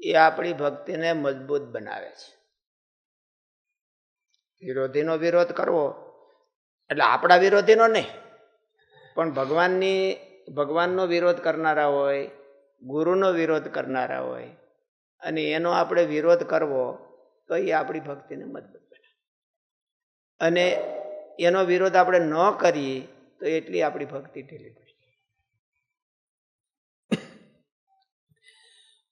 એ આપણી ભક્તિને મજબૂત બનાવે છે. વિરોધીનો વિરોધ કરવો, એટલે આપણા વિરોધીનો નહીં, પણ ભગવાનની, ભગવાનનો વિરોધ કરનારા હોય, ગુરુનો વિરોધ કરનારા હોય, અને એનો આપણે વિરોધ કરવો, તો એ આપણી ભક્તિને મજબૂત બને અને એનો વિરોધ આપણે ન કરીએ, તો એટલી આપણી ભક્તિ ઢીલી પડી.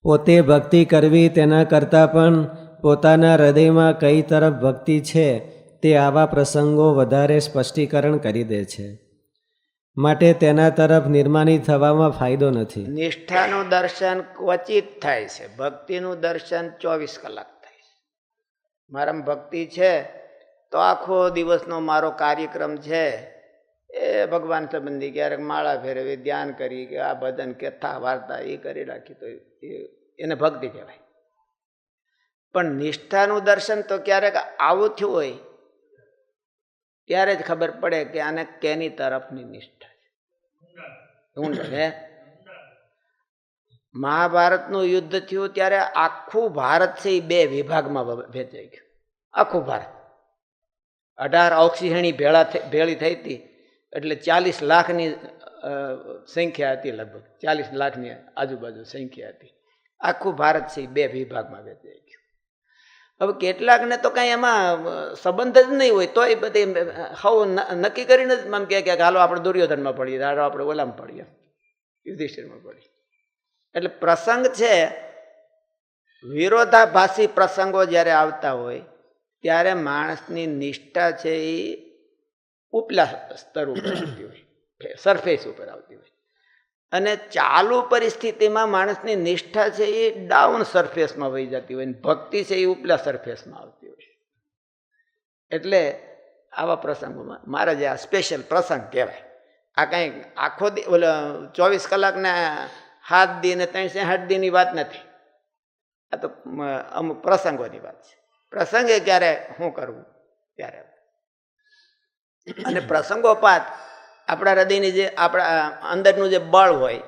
પોતે ભક્તિ કરવી તેના કરતાં પણ પોતાના હૃદયમાં કઈ તરફ ભક્તિ છે તે આવા પ્રસંગો વધારે સ્પષ્ટીકરણ કરી દે છે. માટે તેના તરફ નિર્માની થવામાં ફાયદો નથી. નિષ્ઠાનું દર્શન ક્વચિત થાય છે. ભક્તિનું દર્શન ચોવીસ કલાક થાય છે. મારામાં ભક્તિ છે તો આખો દિવસનો મારો કાર્યક્રમ છે. ભગવાન સંબંધી ક્યારેક માળા ફેરવી, ધ્યાન કરી કે આ ભજન કથા વાર્તા એ કરી રાખી તો એને ભક્તિ કહેવાય. પણ નિષ્ઠાનું દર્શન તો ક્યારેક આવું થયું હોય, ત્યારે જ ખબર પડે કે આને કેની તરફની નિષ્ઠા છે. ઊંડ છે? મહાભારતનું યુદ્ધ થયું ત્યારે આખું ભારત છે એ બે વિભાગમાં વ- ગયું. આખું ભારત. અઢાર ઓક્સિજણી ભેળા ભેળી થઈ હતી. એટલે ચાલીસ લાખની સંખ્યા હતી લગભગ. ચાલીસ લાખની આજુબાજુ સંખ્યા હતી. આખું ભારત છે એ બે વિભાગમાં વહેંચાઈ ગયું. હવે કેટલાકને તો કાંઈ એમાં સંબંધ જ નહીં હોય, તોય બધી હવ નક્કી કરીને જ આમ કહે કે હાલો આપણે દુર્યોધનમાં પડીએ, હાલો આપણે ઓલામાં પડીએ યુધિષ્ઠિરમાં પડીએ. એટલે પ્રસંગ છે, વિરોધાભાસી પ્રસંગો જ્યારે આવતા હોય, ત્યારે માણસની નિષ્ઠા છે એ ઉપલા સ્તર ઉપર આવતી હોય. સરફેસ ઉપર આવતી હોય. અને ચાલુ પરિસ્થિતિમાં માણસની નિષ્ઠા છે એ ડાઉન સરફેસમાં વહી જતી હોય ભક્તિ છે એ ઉપલા સરફેસમાં આવતી હોય. એટલે આવા પ્રસંગોમાં મારા જે આ સ્પેશિયલ પ્રસંગ કહેવાય, આ કંઈ આખો દી ઓલો ચોવીસ કલાકના હાથ દી ને ત્રણસો સાઠ દીની વાત નથી. આ તો અમુક પ્રસંગોની વાત છે. પ્રસંગે ક્યારે શું કરવું ત્યારે અને પ્રસંગોપાત આપણા હૃદયની જે આપણા અંદરનું જે બળ હોય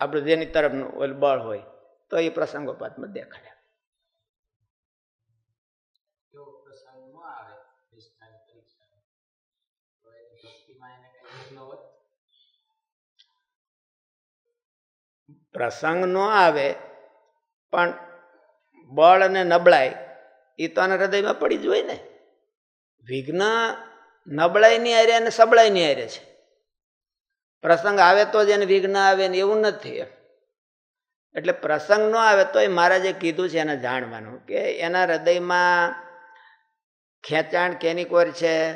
આપણું જેની તરફનું બળ હોય તો એ પ્રસંગોપાતમાં દેખાડે. પ્રસંગ ન આવે પણ બળ અને નબળાઈ એ તો આના હૃદયમાં પડી જ હોય ને. વિઘ્ન નબળાઈની હારે અને સબળાઈની હારે છે. પ્રસંગ આવે તો જ એને વિઘ્ન આવે ને એવું નથી એટલે પ્રસંગ ન આવે તો એ મહારાજે કીધું છે એને જાણવાનું કે એના હૃદયમાં ખેંચાણ કેની કોર છે,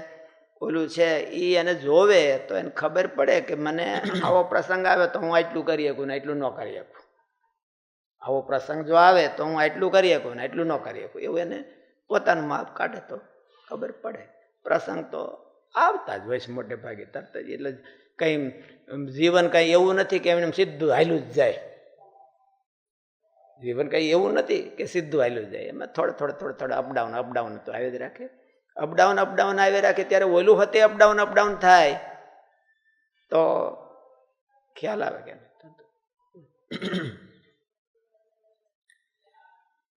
ઓલું છે એ એને જોવે તો એને ખબર પડે કે મને આવો પ્રસંગ આવે તો હું આટલું કરી શકું ને એટલું ન કરી શકું. આવો પ્રસંગ જો આવે તો હું આટલું કરી શકું ને એટલું ન કરી શકું. એવું એને પોતાનું માપ કાઢે તો ખબર પડે. પ્રસંગ તો આવતા જ હોય છે મોટે ભાગે. તરત જ એટલે કંઈ જીવન કંઈ એવું નથી કે એમને સીધું હાલ્યું જ જાય. જીવન કંઈ એવું નથી કે સીધું હાલ્યું જાય. એમાં થોડે થોડે થોડે થોડે અપડાઉન અપડાઉન તો આવી જ રાખે. અપડાઉન અપડાઉન આવી રાખે. ત્યારે ઓલું હતે અપડાઉન અપડાઉન થાય. તો ખ્યાલ આવે કે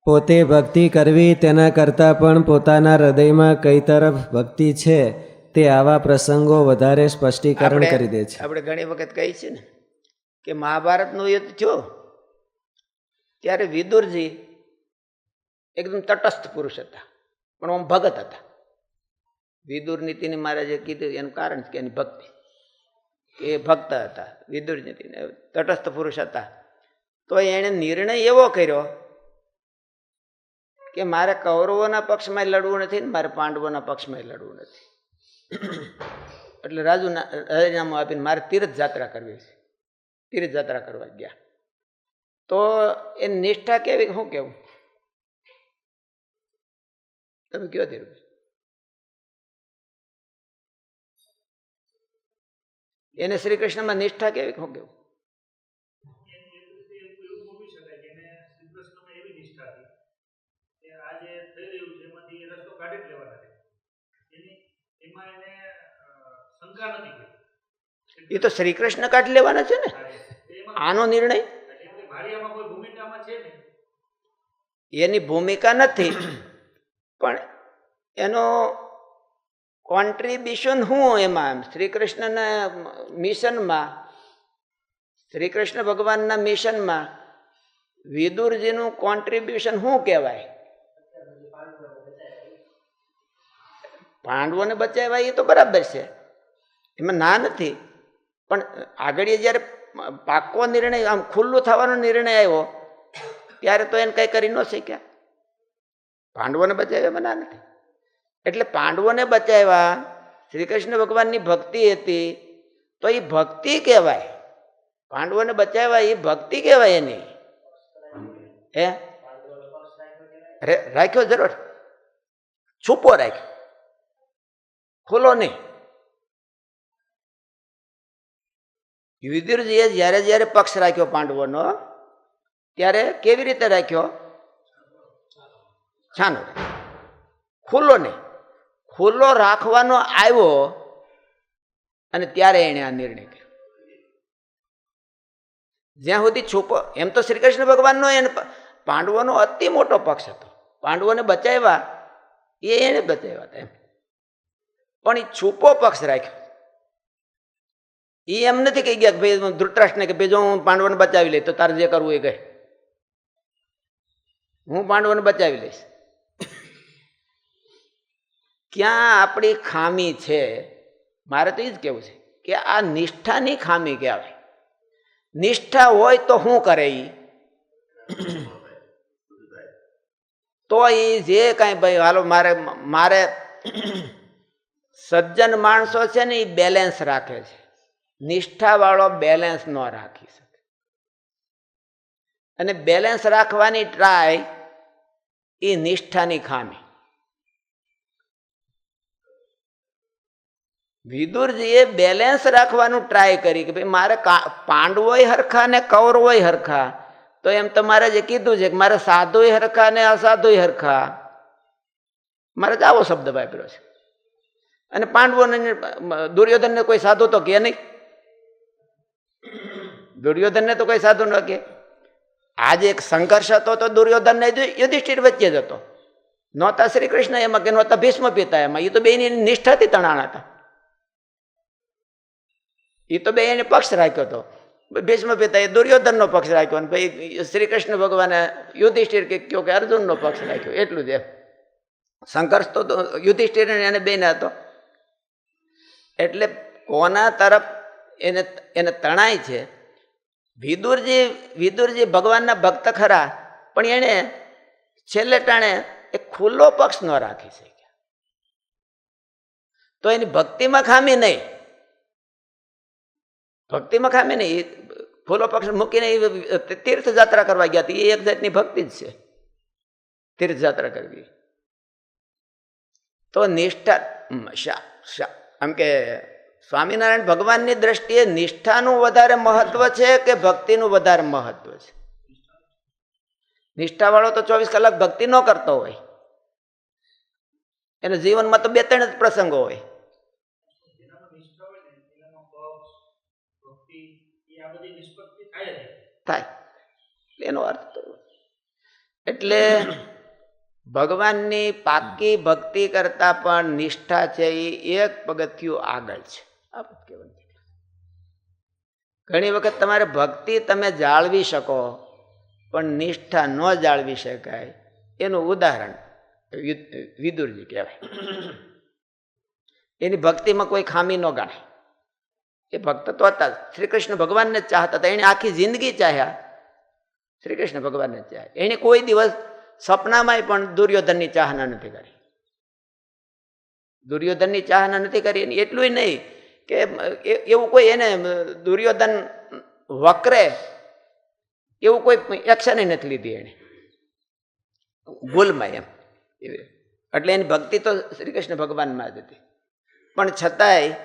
પોતે ભક્તિ કરવી તેના કરતાં પણ પોતાના હૃદયમાં કઈ તરફ ભક્તિ છે તે આવા પ્રસંગો વધારે સ્પષ્ટીકરણ કરી દે છે. આપણે ઘણી વખત કહી છે ને કે મહાભારતનું યુદ્ધ થયું ત્યારે વિદુરજી એકદમ તટસ્થ પુરુષ હતા પણ આમ ભગત હતા. વિદુર નીતિને મહારાજે કીધું એનું કારણ છે કે એની ભક્તિ. કે એ ભક્ત હતા વિદુર નીતિને તટસ્થ પુરુષ હતા. તો એણે નિર્ણય એવો કર્યો કે મારે કૌરવોના પક્ષમાં લડવું નથી ને મારે પાંડવોના પક્ષમાં લડવું નથી. એટલે રાજુના રાજીનામું આપીને મારે તીર્થ યાત્રા કરવી છે. તીર્થ યાત્રા કરવા ગયા. તો એ નિષ્ઠા કેવી શું કેવું? તમે કયો ધીરુભાઈ એને શ્રી કૃષ્ણમાં નિષ્ઠા કેવી શું કેવું એવું મૂકી શકાય કે એને શ્રી કૃષ્ણમાં એવી નિષ્ઠા હતી કે આ જે થઈ રહ્યું છે એમાંથી એ રસ્તો કાઢી જ લેવાના છે એની એમાં એને અ, શંકા નથી કરી એ તો શ્રી કૃષ્ણ કાઢી લેવાના છે ને? હા, આનો નિર્ણય? એની ભૂમિકા નથી પણ એનો કોન્ટ્રીબ્યુશન શું એમાં શ્રી કૃષ્ણના મિશનમાં શ્રી કૃષ્ણ ભગવાનના મિશનમાં વિદુરજીનું કોન્ટ્રીબ્યુશન શું કહેવાય? પાંડવોને બચાવ્યા એ તો બરાબર છે. એમાં ના નથી. પણ આગળ જ્યારે પાકો નિર્ણય, આમ ખુલ્લું થવાનો નિર્ણય આવ્યો, ત્યારે તો એને કંઈ કરી ન શક્યા. પાંડવોને બચાવ્યા ના નથી. એટલે પાંડવોને બચાવ્યા શ્રી કૃષ્ણ ભગવાનની ભક્તિ હતી, તો એ ભક્તિ કહેવાય. પાંડવોને બચાવ્યા એ ભક્તિ કહેવાય એની. હે? રાખ્યો જરૂર. છુપો રાખ્યો. ખુલ્લો નહીં. યુધિરજીએ જ્યારે જ્યારે પક્ષ રાખ્યો પાંડવોનો, ત્યારે કેવી રીતે રાખ્યો? છાનો ખુલ્લો નહીં. ખુલ્લો રાખવાનો આવ્યો અને ત્યારે એણે આ નિર્ણય કર્યો. જ્યાં સુધી છુપો, એમ તો શ્રી કૃષ્ણ ભગવાનનો એને પાંડવોનો અતિ મોટો પક્ષ હતો. પાંડવોને બચાવ્યા, એ એને બચાવ્યા હતા એમ. પણ એ છૂપો પક્ષ રાખ્યો. એ એમ નથી કહી ગયા કે ભાઈ ધૃતરાષ્ટ્રને કે ભાઈ જો હું પાંડવને બચાવી લઈશ, તો તારે જે કરવું એ કહે. હું પાંડવને બચાવી લઈશ. ક્યાં આપણી ખામી છે? મારે તો એ જ કહેવું છે કે આ નિષ્ઠાની ખામી કહેવાય. નિષ્ઠા હોય તો શું કરે એ તો એ જે કાંઈ ભાઈ, હાલો મારે મારે સજ્જન માણસો છે ને એ બેલેન્સ રાખે છે. નિષ્ઠાવાળો બેલેન્સ ન રાખી શકે. અને બેલેન્સ રાખવાની ટ્રાય એ નિષ્ઠાની ખામી. વિદુરજીએ બેલેન્સ રાખવાનું ટ્રાય કરી કે ભાઈ મારે પાંડવોય હરખા ને કૌરવોય હરખા. તો એમ તમારે જે કીધું છે કે મારે સાધુય હરખા ને અસાધુય હરખા. મારે તો આવો શબ્દ વાપર્યો છે. અને પાંડવોને દુર્યોધનને કોઈ સાધુ તો કે નહીં. દુર્યોધનને તો કોઈ સાધુ ન કે આજે એક સંઘર્ષ હતો તો દુર્યોધનને યુધિષ્ઠિર વચ્ચે જ હતો. નહોતા શ્રી કૃષ્ણ એમાં કે નહોતા ભીષ્મ પિતા એમાં. એ તો બેની નિષ્ઠાથી તણાણ હતા. એ તો બે એને પક્ષ રાખ્યો હતો. ભીષ્મ પિતાએ દુર્યોધનનો પક્ષ રાખ્યો અને ભાઈ શ્રી કૃષ્ણ ભગવાને યુધિષ્ઠિર કે કયો કે અર્જુનનો પક્ષ રાખ્યો. એટલું જ સંઘર્ષ તો યુધિષ્ઠિર એને બેને હતો. એટલે કોના તરફ એને એને તણાય છે? વિદુરજી વિદુરજી ભગવાનના ભક્ત ખરા, પણ એણે છેલ્લે ટાણે એ ખુલ્લો પક્ષ ન રાખી શક્યા. તો એની ભક્તિમાં ખામી નહીં. ભક્તિમાં ખામી નહીં. ખુલ્લો પક્ષ મૂકીને એ તીર્થયાત્રા કરવા ગયા હતી. એ એક જાતની ભક્તિ જ છે. તીર્થયાત્રા કરવી. તો નિષ્ઠા આમ કે સ્વામિનારાયણ ભગવાનની દ્રષ્ટિએ નિષ્ઠાનું વધારે મહત્વ છે કે ભક્તિનું વધારે મહત્વ છે? નિષ્ઠાવાળો તો ચોવીસ કલાક ભક્તિ ન કરતો હોય. એના જીવનમાં તો બે ત્રણ જ પ્રસંગો હોય. થાય. એનો અર્થ એટલે ભગવાનની પાકી ભક્તિ કરતા પણ નિષ્ઠા છે એ એક પગથિયું આગળ છે. આ. ઘણી વખત તમારે ભક્તિ તમે જાળવી શકો પણ નિષ્ઠા ન જાળવી શકાય. એનું ઉદાહરણ વિદુરજી કહેવાય. એની ભક્તિમાં કોઈ ખામી ન ગણાય. એ ભક્ત તો હતા શ્રી કૃષ્ણ ભગવાનને ચાહતા હતા. એણે આખી જિંદગી ચાહ્યા. શ્રી કૃષ્ણ ભગવાનને ચાહ્યા. એણે કોઈ દિવસ સપનામાંય પણ દુર્યોધનની ચાહના નથી કરી. દુર્યોધનની ચાહના નથી કરી એની એટલું નહીં કે એવું કોઈ એને દુર્યોધન વકરે, એવું કોઈ એક્શન નથી લીધી એને ભૂલમાં એમ. એટલે એની ભક્તિ તો શ્રી કૃષ્ણ ભગવાનમાં જ હતી. પણ છતાંય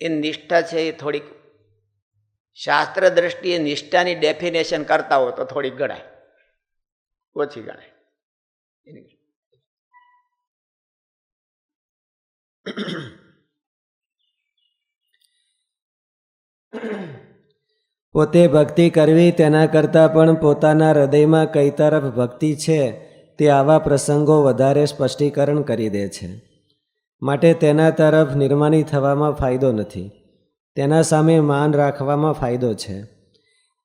એ નિષ્ઠા છે એ થોડીક શાસ્ત્ર દ્રષ્ટિએ નિષ્ઠાની ડેફિનેશન કરતા હો તો થોડીક ગણાય. ઓછી ગણાય પોતે ભક્તિ કરવી તેના કરતાં પણ પોતાના હૃદયમાં કઈ તરફ ભક્તિ છે તે આવા પ્રસંગો વધારે સ્પષ્ટીકરણ કરી દે છે. માટે તેના તરફ નિર્માની થવામાં ફાયદો નથી. તેના સામે માન રાખવામાં ફાયદો છે.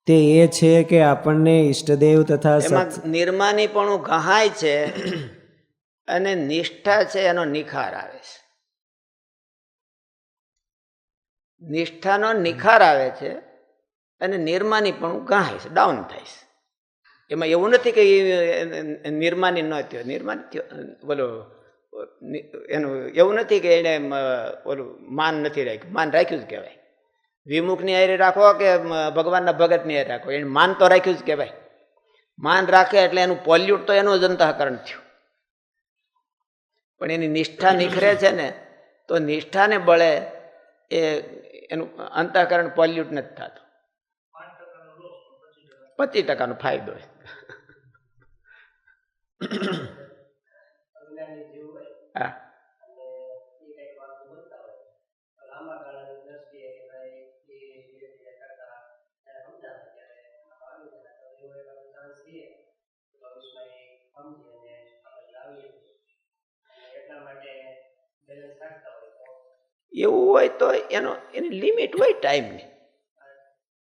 તે એ છે કે આપણને ઈષ્ટદેવ તથા એમાં પણ ગહાય છે અને નિષ્ઠા છે, એનો નિખાર આવે છે. નિષ્ઠાનો નિખાર આવે છે અને નિર્માનીપણું ગહાય છે ડાઉન થાય છે. એમાં એવું નથી કે નિર્માની ન થયો, નિર્માની થયો બોલો એનું એવું નથી કે એને ઓલું માન નથી રાખ્યું, માન રાખ્યું જ કહેવાય. વિમુખની હારે રાખો કે ભગવાનના ભગતની હારે રાખો? એને માન તો રાખ્યું જ કહેવાય. માન રાખે એટલે એનું પોલ્યુટ તો એનું જ અંતઃકરણ થયું. પણ એની નિષ્ઠા નિખરે છે ને, તો નિષ્ઠાને બળે એ, એનું અંતઃકરણ પોલ્યુટ નથી થતું. પચીસ ટકાનો ફાયદો એવું હોય તો એનો, એની લિમિટ હોય ટાઈમની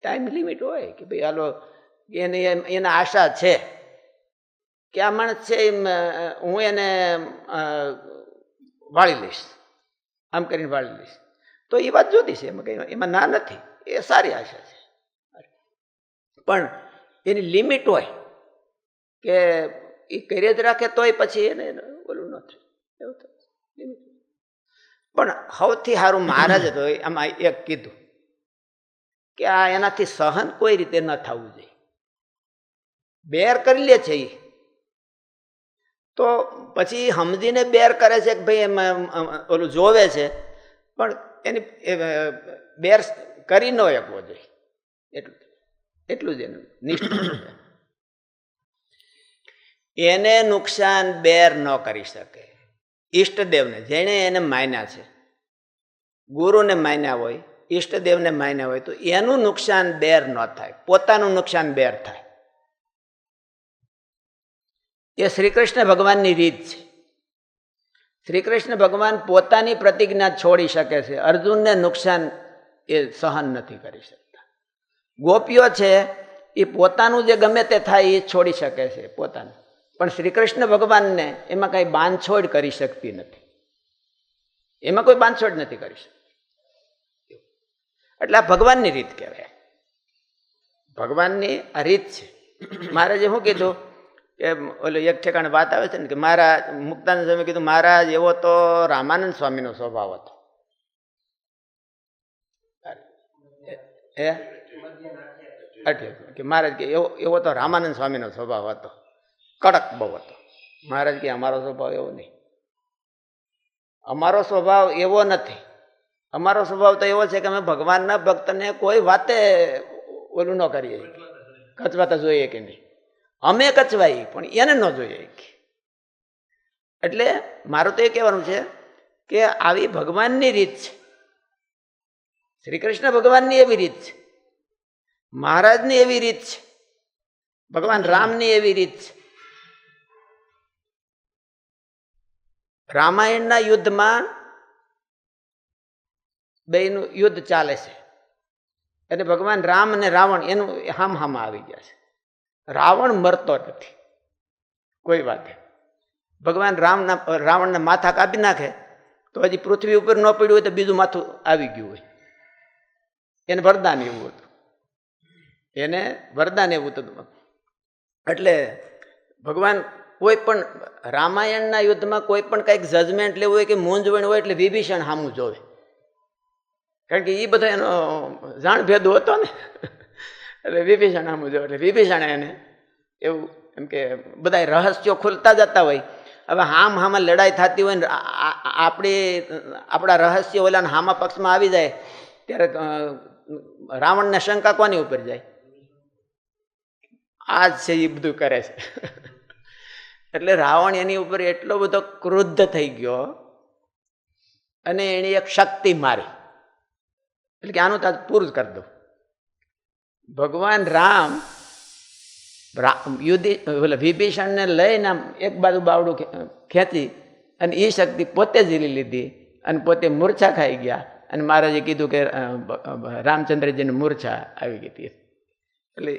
ટાઈમ લિમિટ હોય કે ભાઈ હાલો, એને, એના આશા છે કે આ માણસ છે એમ હું એને વાળી લઈશ, આમ કરીને વાળી લઈશ. તો એ વાત જુદી છે, એમાં કંઈ, એમાં ના નથી, એ સારી આશા છે. પણ એની લિમિટ હોય કે એ કરી જ રાખે તોય પછી એને ઓલું ન થાય. એવું થાય. લિમિટ પણ સૌથી સારું મહારાજ હતો આમાં એક કીધું કે આ એનાથી સહન કોઈ રીતે ન થવું જોઈએ. બેર કરી લે છે એ. તો પછી સમજીને બેર કરે છે કે ભાઈ એમાં ઓલું જોવે છે, પણ એની બેર કરી ન શકવો જોઈએ. એટલું એટલું જ એનું નિષ્ઠ એને નુકસાન બેર ન કરી શકે. ઈષ્ટદેવને, જેણે એને માન્યા છે. ગુરુને માન્યા હોય, ઈષ્ટદેવને માન્યા હોય, તો એનું નુકસાન બેર ન થાય, પોતાનું નુકસાન બેર થાય. એ શ્રી કૃષ્ણ ભગવાનની રીત છે. શ્રી કૃષ્ણ ભગવાન પોતાની પ્રતિજ્ઞા છોડી શકે છે, અર્જુનને નુકસાન એ સહન નથી કરી શકતા. ગોપીઓ છે, એ પોતાનું જે ગમે તે થાય એ છોડી શકે છે પોતાનું. પણ શ્રી કૃષ્ણ ભગવાનને એમાં કાંઈ બાંધછોડ કરી શકતી નથી. એમાં કોઈ બાંધછોડ નથી કરી શકતી. એટલે આ ભગવાનની રીત કહેવાય. ભગવાનની આ રીત છે. મહારાજે શું કીધું? કે ઓલું એક ઠેકાણે વાત આવે છે ને કે મહારાજ, મુક્તાનંદ સ્વામી કીધું, મહારાજ, એવો તો રામાનંદ સ્વામીનો સ્વભાવ હતો. એ કે મહારાજ કે એવો એવો તો રામાનંદ સ્વામીનો સ્વભાવ હતો. કડક બહુ હતો. મહારાજ કે, અમારો સ્વભાવ એવો નહીં. અમારો સ્વભાવ એવો નથી. અમારો સ્વભાવ તો એવો છે કે અમે ભગવાનના ભક્તને કોઈ વાતે ઓલું ન કરીએ. કચવાતા જોઈએ કે નહીં. અમે કચવાઈ, પણ એને ન જોઈએ એટલે મારું તો એ કહેવાનું છે કે આવી ભગવાનની રીત છે. શ્રી કૃષ્ણ ભગવાનની એવી રીત છે. મહારાજની એવી રીત છે. ભગવાન રામની એવી રીત છે. રામાયણના યુદ્ધમાં બેયનું યુદ્ધ ચાલે છે. એટલે ભગવાન રામ અને રાવણ એનું હામ હામ આવી ગયા છે. રાવણ મરતો નથી. કોઈ વાત ભગવાન રામના, રાવણના માથા કાપી નાખે તો હજી પૃથ્વી ઉપર ન પડ્યું હોય તો બીજું માથું આવી ગયું હોય. એને વરદાન એવું હતું. એને વરદાન એવું હતું. એટલે ભગવાન કોઈ પણ રામાયણના યુદ્ધમાં કોઈ પણ કંઈક જજમેન્ટ લેવું હોય કે મૂંઝવણ હોય એટલે વિભીષણ સામું જોવે. કારણ કે એ બધો એનો જાણ ભેદ હતો ને. એટલે વિભીષણ સામું જોવે. એટલે વિભીષણ એને એવું એમ કે બધા રહસ્યો ખુલતા જતા હોય. હવે હામ હામાં લડાઈ થતી હોય ને આપણી આપણા રહસ્ય ઓલા હામા પક્ષમાં આવી જાય, ત્યારે રાવણને શંકા કોની ઉપર જાય? આ જ છે એ બધું કરે છે. એટલે રાવણ એની ઉપર એટલો બધો ક્રુદ્ધ થઈ ગયો, અને એણે એક શક્તિ મારી. એટલે કે આનું તાજ પૂરું કરી દઉં. ભગવાન રામ યુધિ, ઓલા વિભીષણને લઈને આમ એક બાજુ બાવડું ખેંચી, અને એ શક્તિ પોતે ઝીલી લીધી, અને પોતે મૂર્છા ખાઈ ગયા, અને મહારાજે કીધું કે રામચંદ્રજીની મૂર્છા આવી ગઈ હતી. એટલે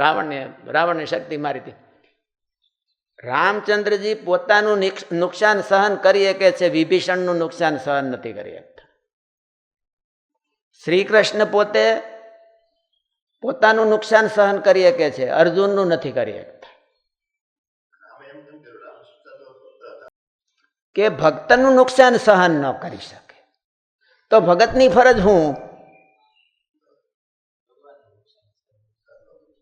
રાવણને, રાવણની શક્તિ મારી હતી. રામચંદ્રજી પોતાનું નુકસાન સહન કરી શકે છે, વિભીષણનું નુકસાન સહન નથી કરી શકતા. શ્રી કૃષ્ણ પોતે પોતાનું નુકસાન સહન કરી શકે છે, અર્જુનનું નથી કરી શકતા. કે ભક્તનું નુકસાન સહન ન કરી શકે. તો ભગતની ફરજ હું?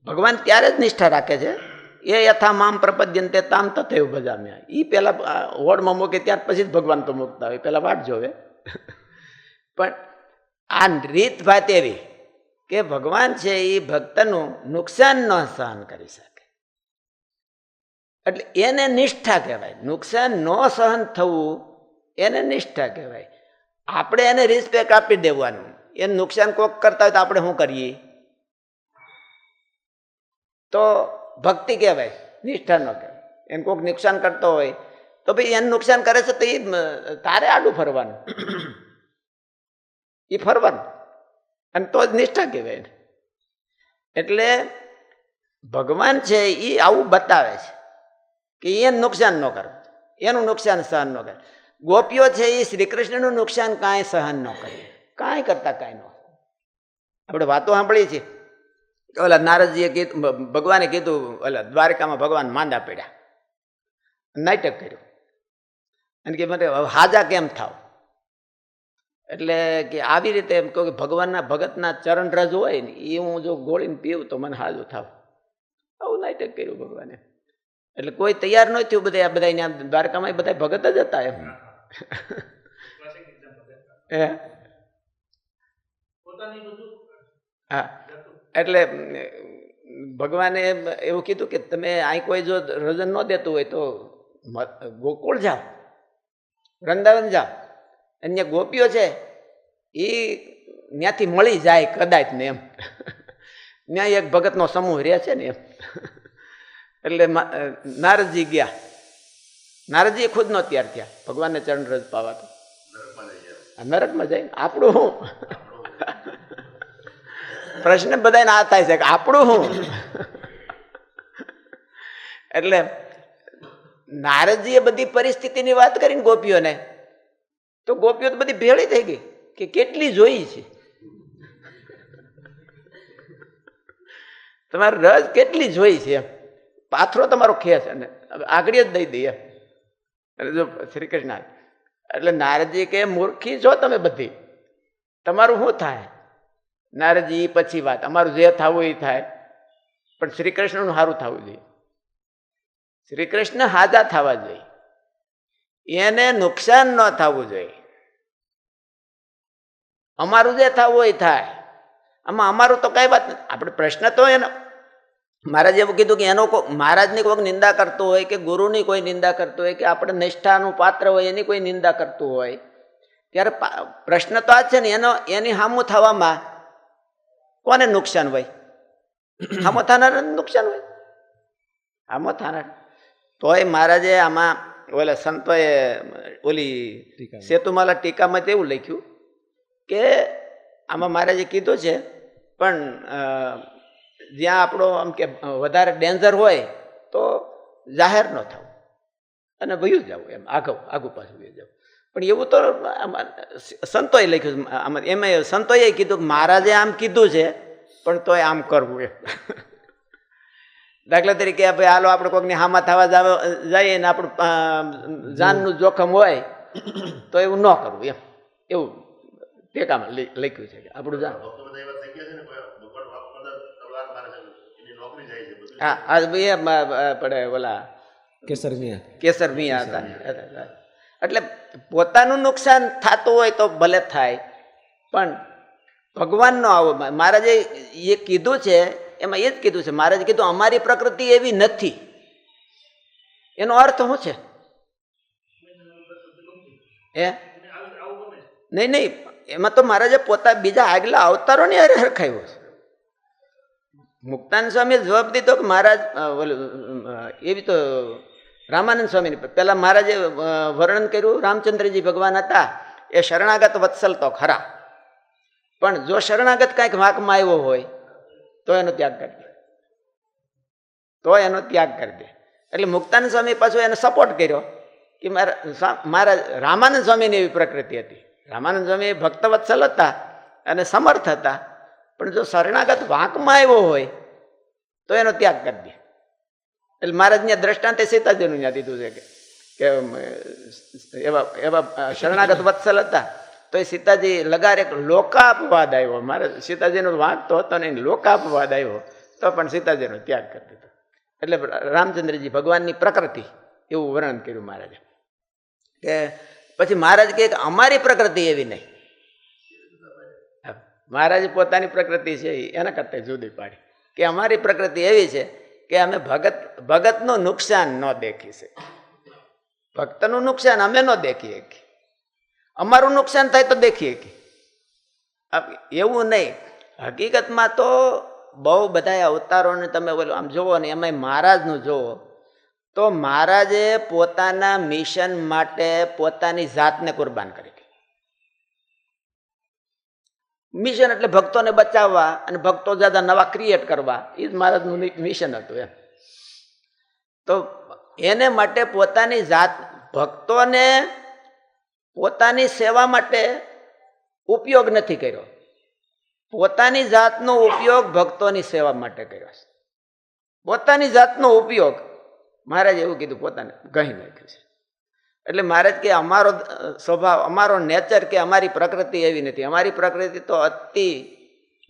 ભગવાન ત્યારે જ નિષ્ઠા રાખે છે? એ યથા મામ પ્રપદ્યંતે તામ તથેવ ભજામ્યા. એ પહેલાં હોડમાં મૂકે ત્યાર પછી જ ભગવાન તો મૂકતા હોય. પહેલાં વાટ જોવે. પણ આ રીત ભાત એવી કે ભગવાન છે એ ભક્તનું નુકસાન ન સહન કરી શકે. એટલે એને નિષ્ઠા કહેવાય. નુકસાન ન સહન થવું એને નિષ્ઠા કહેવાય. આપણે એને રિસ્પેક્ટ આપી દેવાનું. એને નુકસાન કોક કરતા હોય તો આપણે શું કરીએ? તો ભક્તિ કહેવાય, નિષ્ઠા ન કહેવાય. એને કોઈક નુકસાન કરતો હોય, તો ભાઈ એને નુકસાન કરે છે તો એ તારે આડું ફરવાનું. એ ફરવાનું. અને તો જ નિષ્ઠા કહેવાય એટલે ભગવાન છે એ આવું બતાવે છે કે એને નુકસાન ન કરે. એનું નુકસાન સહન ન કરે. ગોપીઓ છે એ શ્રી કૃષ્ણનું નુકસાન કાંઈ સહન ન કરે. કાંઈ કરતા કાંઈ ન આપણે વાતો સાંભળીએ છીએ ઓલા નારદજીએ કીધું ભગવાને કીધું ઓલા દ્વારકામાં ભગવાન માંદા પડ્યા. નાટક કર્યું. અને કે મને હાજા કેમ થાવ? એટલે કે આવી રીતે એમ કહું કે ભગવાનના ભગતના ચરણ રજ હોય ને એ હું જો ગોળીને પીવું તો મને હાજુ થાવ. આવું નાટક કર્યું ભગવાને. એટલે કોઈ તૈયાર ન થયું બધા આ બધા દ્વારકામાં બધા ભગત જ હતા એમ. હે. એટલે ભગવાને એવું કીધું કે તમે અહીં કોઈ જો રજન ન દેતું હોય તો ગોકુળ જાઓ વૃંદાવન જાઓ. અન્ય ગોપીઓ છે એ ત્યાંથી મળી જાય કદાચ ને એમ. ત્યાં એક ભગતનો સમૂહ રહે છે ને એમ. એટલે નારદજી ગયા. નારદજી ખુદ નો ત્યાર થયા. ભગવાનને ચરણ રજ પાવા તો. નરકમાં જાય આપણું પ્રશ્ન બધાને આ થાય છે કે આપણું શું? એટલે નારદજીએ બધી પરિસ્થિતિની વાત કરીને ગોપીઓને, તો ગોપીઓ તો બધી ભેળી થઈ ગઈ કે કેટલી જોઈ છે? તમારે રજ કેટલી જોઈ છે એમ? પાથરો તમારો ખેસ અને આગળ જ દઈ દઈએ. અને જો શ્રી કૃષ્ણ એટલે નારદજી કે મૂર્ખી છો તમે બધી. તમારું શું થાય? નારદજી એ પછી વાત. અમારું જે થવું એ થાય. પણ શ્રી કૃષ્ણનું સારું થવું જોઈએ. શ્રી કૃષ્ણ હાજા થવા જોઈએ. એને નુકસાન ન થવું જોઈએ. અમારું જે થવું એ થાય. આમાં અમારું તો કઈ વાત નથી આપણે પ્રશ્ન તો એનો મહારાજ એવું કીધું કે એનો કોઈ, મહારાજની કોઈક નિંદા કરતો હોય કે ગુરુની કોઈ નિંદા કરતો હોય કે આપણે નિષ્ઠાનું પાત્ર હોય એની કોઈ નિંદા કરતું હોય. ત્યારે પ્રશ્ન તો આ છે ને, એનો, એની સામું થવામાં કોને નુકસાન હોય? હામો. થનાર નુકસાન હોય? હામો થનાર. તોય મહારાજે આમાં ઓલા સંતોએ ઓલી. સેતુમાલા ટીકામાં તેવું લખ્યું કે આમાં મહારાજે કીધું છે પણ જ્યાં આપણો આમ કે વધારે ડેન્જર હોય તો જાહેર ન થવું. અને વયું જવું એમ આગળ આગુ પાછું વયું જવું. પણ એવું તો સંતોએ લખ્યું આમાં એમાં સંતોએ કીધું કે મહારાજે આમ કીધું છે પણ તોય આમ કરવું એમ. દાખલા તરીકે ભાઈ હાલો આપણે કોઈકની હામાં થવા જાવ જઈએ ને આપણું જાનનું જોખમ હોય તો એવું ન કરવું એમ. એવું ટેકામાં લખ્યું છે આપણું જાન. હા આ પડે ઓલા કેસર મિયા કેસર મિયા હતા. એટલે પોતાનું નુકસાન થતું હોય તો ભલે થાય, પણ ભગવાનનો આવો મહારાજે એ કીધું છે, એમાં એ જ કીધું છે મહારાજે કીધું, અમારી પ્રકૃતિ એવી નથી. એનો અર્થ શું છે? એ નહીં નહીં, એમાં તો મહારાજે પોતા બીજા આગલા અવતારોની હારે હરખાયો છે. મુક્તાન સ્વામીએ જવાબ દીધો કે મહારાજ એવી તો રામાનંદ સ્વામીની. પહેલાં મહારાજે વર્ણન કર્યું, રામચંદ્રજી ભગવાન હતા, એ શરણાગત વત્સલ તો ખરા. પણ જો શરણાગત કાંઈક વાંકમાં આવ્યો હોય, તો એનો ત્યાગ કરી દે. તો એનો ત્યાગ કરી દે. એટલે મુક્તાનંદ સ્વામી પાછું એને સપોર્ટ કર્યો કે મારા મારા, રામાનંદ સ્વામીની એવી પ્રકૃતિ હતી. રામાનંદ સ્વામી ભક્તવત્સલ હતા અને સમર્થ હતા. પણ જો શરણાગત વાંકમાં આવ્યો હોય, તો એનો ત્યાગ કરી દે. એટલે મહારાજ ત્યાં દ્રષ્ટાંતે સીતાજીનું ત્યાં દીધું છે કે કે એવા એવા શરણાગત વત્સલ હતા. તો એ સીતાજી લગાર એક લોકાપવાદ આવ્યો. મારે સીતાજીનો વાંક તો હતો નહીં, લોકાપવાદ આવ્યો. તો પણ સીતાજીનો ત્યાગ કરી દીધો. એટલે રામચંદ્રજી ભગવાનની પ્રકૃતિ, એવું વર્ણન કર્યું મહારાજે. કે પછી મહારાજ કહે કે અમારી પ્રકૃતિ એવી નહીં. મહારાજ પોતાની પ્રકૃતિ છે, એના કરતાં જુદી પાડી. કે અમારી પ્રકૃતિ એવી છે કે અમે ભગત, ભગતનું નુકસાન ન દેખી છે ભક્તનું નુકસાન અમે ન દેખીએ કે અમારું નુકસાન થાય તો દેખીએ કે એવું નહીં. હકીકતમાં તો બહુ બધા અવતારોને તમે બોલો આમ જુઓ ને, એમાંય મહારાજનું જુઓ, તો મહારાજે પોતાના મિશન માટે પોતાની જાતને કુરબાન કરી મિશન એટલે ભક્તોને બચાવવા અને ભક્તો જ્યાદા નવા ક્રિએટ કરવા. એ જ મહારાજનું મિશન હતું એમ. તો એને માટે પોતાની જાત, ભક્તોને પોતાની સેવા માટે ઉપયોગ નથી કર્યો. પોતાની જાતનો ઉપયોગ ભક્તોની સેવા માટે કર્યો છે. પોતાની જાતનો ઉપયોગ, મહારાજ એવું કીધું પોતાને ગહી નાખ્યું છે. એટલે મહારાજ કે અમારો સ્વભાવ, અમારો નેચર કે અમારી પ્રકૃતિ એવી નથી. અમારી પ્રકૃતિ તો અતિ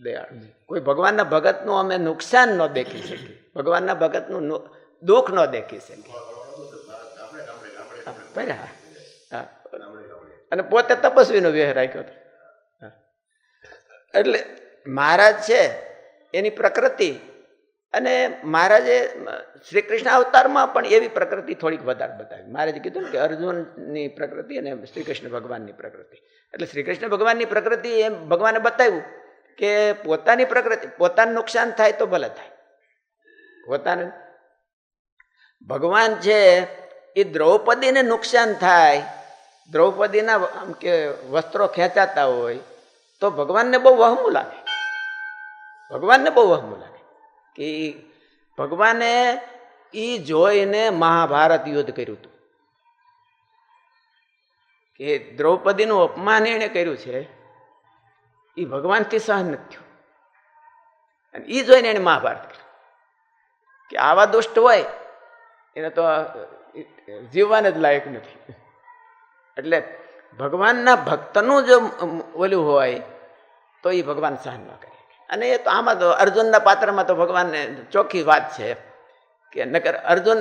દયાળ કોઈ ભગવાનના ભગતનું અમે નુકસાન ન દેખી શકીએ. ભગવાનના ભગતનું દુઃખ ન દેખી શકીએ. હા અને પોતે તપસ્વીનો વ્યહ રાખ્યો હતો. એટલે મહારાજ છે, એની પ્રકૃતિ અને મહારાજે શ્રી કૃષ્ણ અવતારમાં પણ એવી પ્રકૃતિ થોડીક વધારે બતાવી. મહારાજે કીધું કે અર્જુનની પ્રકૃતિ અને શ્રી કૃષ્ણ ભગવાનની પ્રકૃતિ. એટલે શ્રી કૃષ્ણ ભગવાનની પ્રકૃતિ એમ ભગવાને બતાવ્યું કે પોતાની પ્રકૃતિ, પોતાનું નુકસાન થાય તો ભલે થાય. પોતાને. ભગવાન છે, એ દ્રૌપદીને નુકસાન થાય. દ્રૌપદીના આમ કે વસ્ત્રો ખેંચાતા હોય તો ભગવાનને બહુ વહમું લાગે. ભગવાનને બહુ વહમું લાગે. કે ભગવાને એ જોઈને મહાભારત યુદ્ધ કર્યું હતું. કે દ્રૌપદીનું અપમાન એણે કર્યું છે એ ભગવાનથી સહન નથી થયું. અને એ જોઈને એણે મહાભારત કર્યું. કે આવા દુષ્ટ હોય, એને તો જીવવાને જ લાયક નથી. એટલે ભગવાનના ભક્તનું જો ઓલું હોય, તો એ ભગવાન સહન ન કરે. અને એ તો આમાં તો અર્જુનના પાત્રમાં તો ભગવાનને ચોખ્ખી વાત છે કે નકર અર્જુન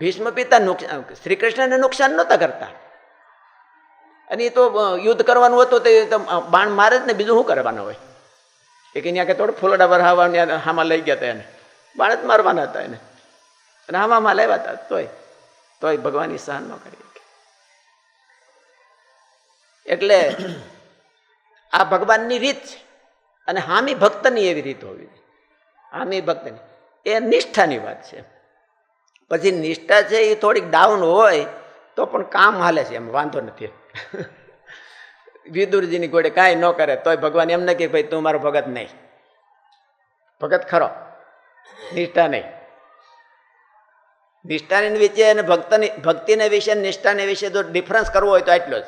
ભીષ્મ પિતા નુકસાન શ્રી કૃષ્ણને નુકસાન નહોતા કરતા. અને એ તો યુદ્ધ કરવાનું હતું તે બાણ મારે જ ને બીજું શું કરવાનું હોય? એ કે ત્યાં કે થોડું ફૂલડા ભરાવા હામાં લઈ ગયા હતા એને. બાણ જ મારવાના હતા એને. અને હામાં લાવ્યા હતા તોય તોય ભગવાનની સહન ન કરી એટલે આ ભગવાનની રીત છે. અને હામી ભક્તની એવી રીત હોવી જોઈએ. હામી ભક્તની. એ નિષ્ઠાની વાત છે. પછી નિષ્ઠા છે એ થોડીક ડાઉન હોય તો પણ કામ હાલે છે એમ, વાંધો નથી. વિદુરજીની ઘોડે કાંઈ ન કરે, તોય ભગવાન એમ ન કે ભાઈ તું મારો ભગત નહીં. ભગત ખરો. નિષ્ઠા નહીં. નિષ્ઠાની વિશે અને ભક્તની, ભક્તિને વિશે નિષ્ઠાને વિશે જો ડિફરન્સ કરવો હોય તો એટલો જ.